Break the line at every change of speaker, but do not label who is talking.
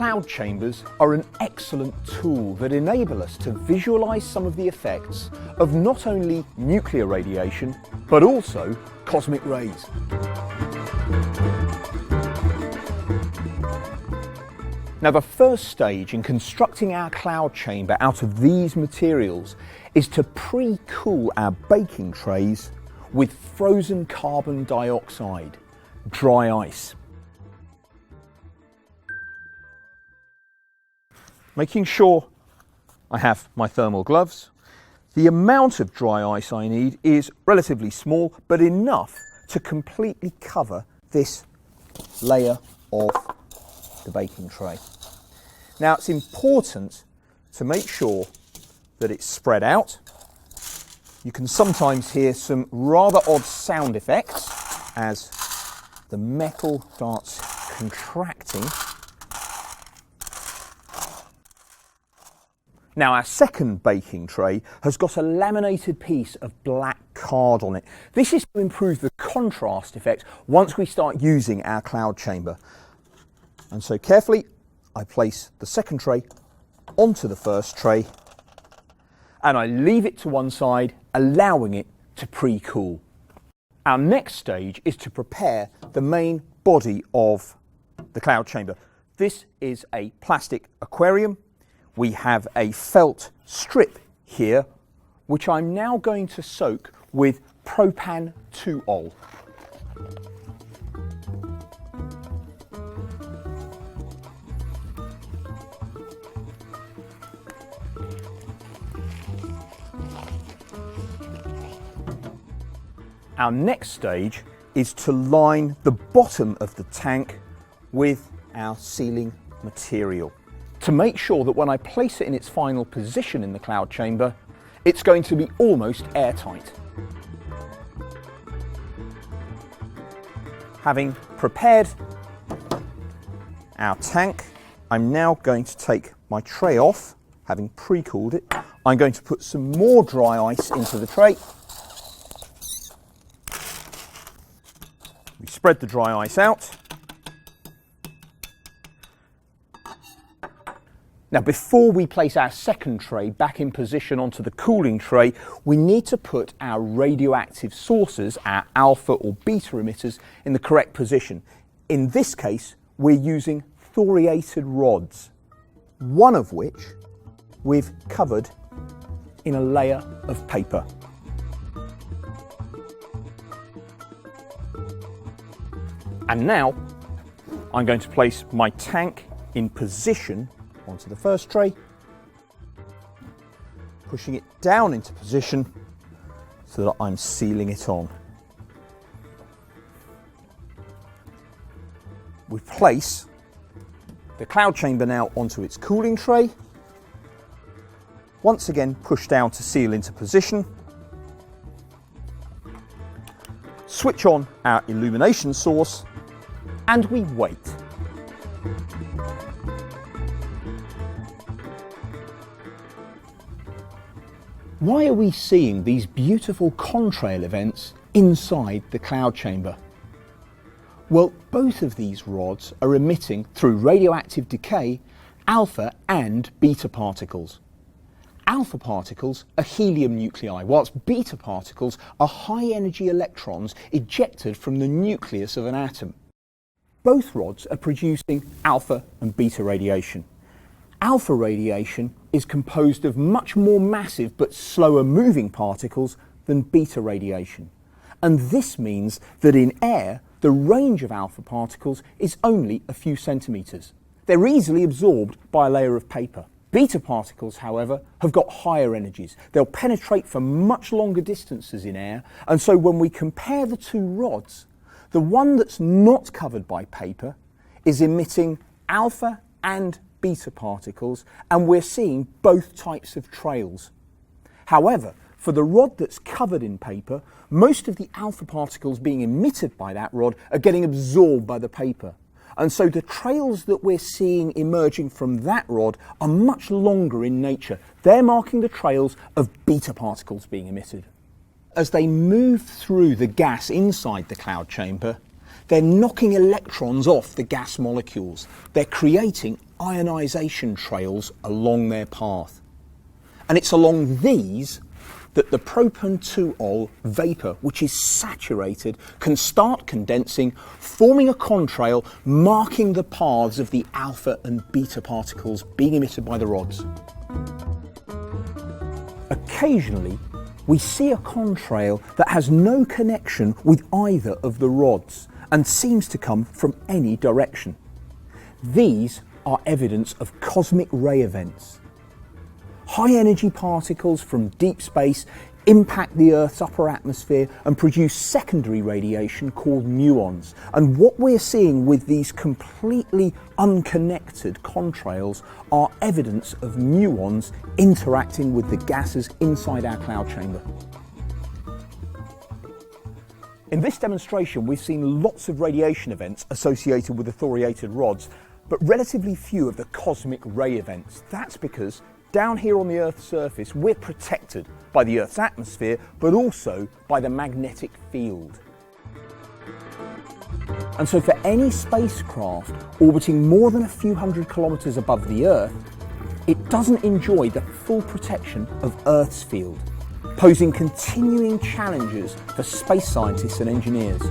cloud chambers are an excellent tool that enable us to visualize some of the effects of not only nuclear radiation, but also cosmic rays. Now the first stage in constructing our cloud chamber out of these materials is to pre-cool our baking trays with frozen carbon dioxide, dry ice. Making sure I have my thermal gloves. The amount of dry ice I need is relatively small, but enough to completely cover this layer of the baking tray. Now it's important to make sure that it's spread out. You can sometimes hear some rather odd sound effects as the metal starts contracting. Now our second baking tray has got a laminated piece of black card on it. This is to improve the contrast effect once we start using our cloud chamber. And so carefully I place the second tray onto the first tray and I leave it to one side, allowing it to pre-cool. Our next stage is to prepare the main body of the cloud chamber. This is a plastic aquarium. We have a felt strip here, which I'm now going to soak with propan 2-ol. Our next stage is to line the bottom of the tank with our sealing material to make sure that when I place it in its final position in the cloud chamber, it's going to be almost airtight. Having prepared our tank, I'm now going to take my tray off, having pre-cooled it. I'm going to put some more dry ice into the tray We spread the dry ice out. Now before we place our second tray back in position onto the cooling tray, we need to put our radioactive sources, our alpha or beta emitters, in the correct position. In this case, we're using thoriated rods, one of which we've covered in a layer of paper. And now I'm going to place my tank in position onto the first tray, pushing it down into position so that I'm sealing it on. We place the cloud chamber now onto its cooling tray. Once again, push down to seal into position. Switch on our illumination source and we wait. Why are we seeing these beautiful contrail events inside the cloud chamber? Well, both of these rods are emitting, through radioactive decay, alpha and beta particles. Alpha particles are helium nuclei, whilst beta particles are high energy electrons ejected from the nucleus of an atom both rods are producing alpha and beta radiation. Alpha radiation is composed of much more massive but slower moving particles than beta radiation. And this means that in air, the range of alpha particles is only a few centimetres. They're easily absorbed by a layer of paper. Beta particles, however, have got higher energies. They'll penetrate for much longer distances in air, and so when we compare the two rods, the one that's not covered by paper is emitting alpha and beta particles, and we're seeing both types of trails. However, for the rod that's covered in paper, most of the alpha particles being emitted by that rod are getting absorbed by the paper. And so the trails that we're seeing emerging from that rod are much longer in nature. They're marking the trails of beta particles being emitted as they move through the gas inside the cloud chamber, they're knocking electrons off the gas molecules. They're creating ionisation trails along their path. And it's along these that the propan-2-ol vapour, which is saturated, can start condensing, forming a contrail marking the paths of the alpha and beta particles being emitted by the rods. Occasionally, we see a contrail that has no connection with either of the rods and seems to come from any direction. These are evidence of cosmic ray events. High energy particles from deep space impact the Earth's upper atmosphere and produce secondary radiation called muons. And what we're seeing with these completely unconnected contrails are evidence of muons interacting with the gases inside our cloud chamber. In this demonstration, we've seen lots of radiation events associated with the thoriated rods, but relatively few of the cosmic ray events. That's because down here on the Earth's surface, we're protected by the Earth's atmosphere, but also by the magnetic field. And so for any spacecraft orbiting more than a few hundred kilometres above the Earth, it doesn't enjoy the full protection of Earth's field, posing continuing challenges for space scientists and engineers.